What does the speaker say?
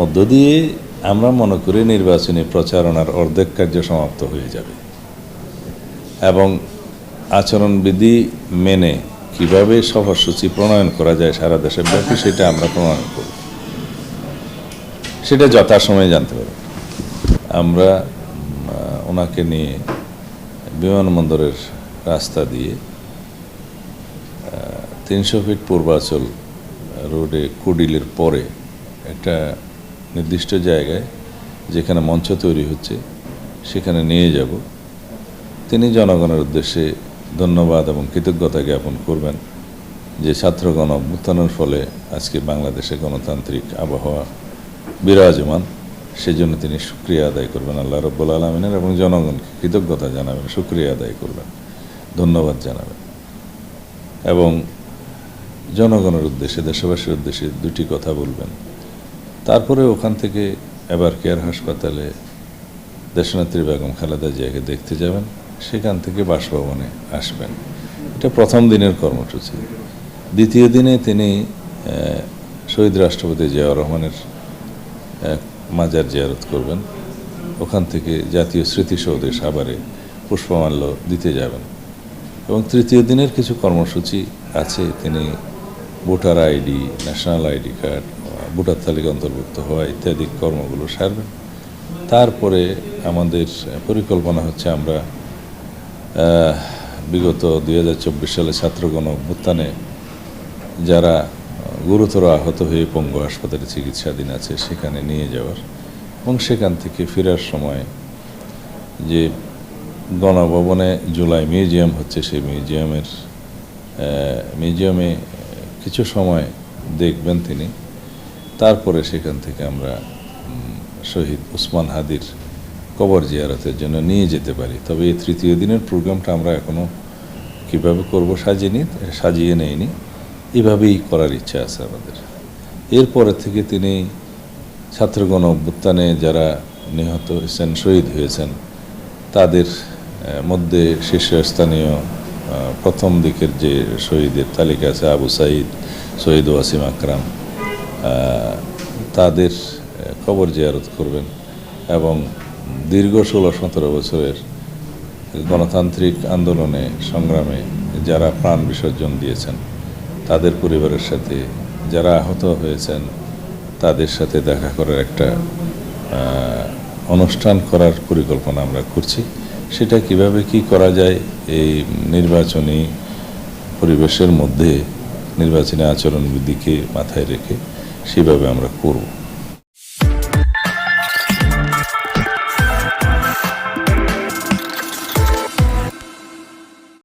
মধ্য দিয়ে আমরা মনে করি নির্বাচনী প্রচারণার অর্ধেক কার্য সমাপ্ত হয়ে যাবে। এবং আচরণবিধি মেনে কীভাবে সফরসূচি প্রণয়ন করা যায় সারা দেশের ব্যাপী সেটা আমরা প্রণয়ন করব সেটা যথাসময়ে জানতে পারব আমরা ওনাকে নিয়ে বিমানবন্দরের রাস্তা দিয়ে তিনশো ফিট পূর্বাচল রোডে কুডিলের পরে একটা নির্দিষ্ট জায়গায় যেখানে মঞ্চ তৈরি হচ্ছে, সেখানে নিয়ে যাব। তিনি জনগণের উদ্দেশ্যে ধন্যবাদ এবং কৃতজ্ঞতা জ্ঞাপন করবেন যে ছাত্রগণ অভ্যুত্থানের ফলে আজকে বাংলাদেশে গণতান্ত্রিক আবহাওয়া বিরাজমান। সেজন্য তিনি সুক্রিয়া আদায় করবেন আল্লাহ রব্বুল আলমিনের এবং জনগণকে কৃতজ্ঞতা জানাবেন সুক্রিয়া আদায় করবেন, ধন্যবাদ জানাবেন। এবং জনগণের উদ্দেশ্যে, দেশবাসীর উদ্দেশ্যে দুটি কথা বলবেন। তারপরে ওখান থেকে এবার কেয়ার হাসপাতালে দেশনেত্রী বেগম খালেদা জিয়াকে দেখতে যাবেন, সেখান থেকে বাসভবনে আসবেন। এটা প্রথম দিনের কর্মসূচি। দ্বিতীয় দিনে তিনি শহীদ রাষ্ট্রপতি জিয়াউর রহমানের মাজার জিয়ারত করবেন। ওখান থেকে জাতীয় স্মৃতিসৌধে সাভারে পুষ্পমাল্য দিতে যাবেন। এবং তৃতীয় দিনের কিছু কর্মসূচি আছে। তিনি voter ID, national ID card voter তালিকা অন্তর্ভুক্ত হওয়া ইত্যাদি কর্মগুলো সারবেন তারপরে আমাদের পরিকল্পনা হচ্ছে আমরা বিগত দু হাজার চব্বিশ সালে ছাত্রগণ অভ্যুত্থানে যারা গুরুতর আহত হয়ে পঙ্গু হাসপাতালে চিকিৎসাধীন আছে সেখানে নিয়ে যাওয়ার এবং সেখান থেকে ফেরার সময় যে গণভবনে জুলাই মিউজিয়াম হচ্ছে সেই মিউজিয়ামের মিউজিয়ামে কিছু সময় দেখবেন তিনি। তারপরে সেখান থেকে আমরা শহীদ উসমান হাদির কবর জিয়ারতের জন্য নিয়ে যেতে পারি। তবে এই তৃতীয় দিনের প্রোগ্রামটা আমরা এখনও কীভাবে করব সাজিয়ে নি সাজিয়ে নেইনি, এভাবেই করার ইচ্ছা আছে আমাদের। এরপরে থেকে তিনি ছাত্রগণ অভ্যুত্থানে যারা নিহত হয়েছেন, শহীদ হয়েছেন, তাদের মধ্যে শীর্ষস্থানীয় প্রথম দিকের যে শহীদের তালিকা আছে, আবু সাইদ, শহীদ ওয়াসিম আকরাম তাদের কবর জিয়ারত করবেন এবং দীর্ঘ ষোলো সতেরো বছরের গণতান্ত্রিক আন্দোলনে সংগ্রামে যারা প্রাণ বিসর্জন দিয়েছেন, তাদের পরিবারের সাথে যারা আহত হয়েছেন, তাদের সাথে দেখা করার একটা অনুষ্ঠান করার পরিকল্পনা আমরা করছি। সেটা কীভাবে কি করা যায় এই নির্বাচনী পরিবেশের মধ্যে, নির্বাচনী আচরণবিধিকে মাথায় রেখে সেভাবে আমরা করব।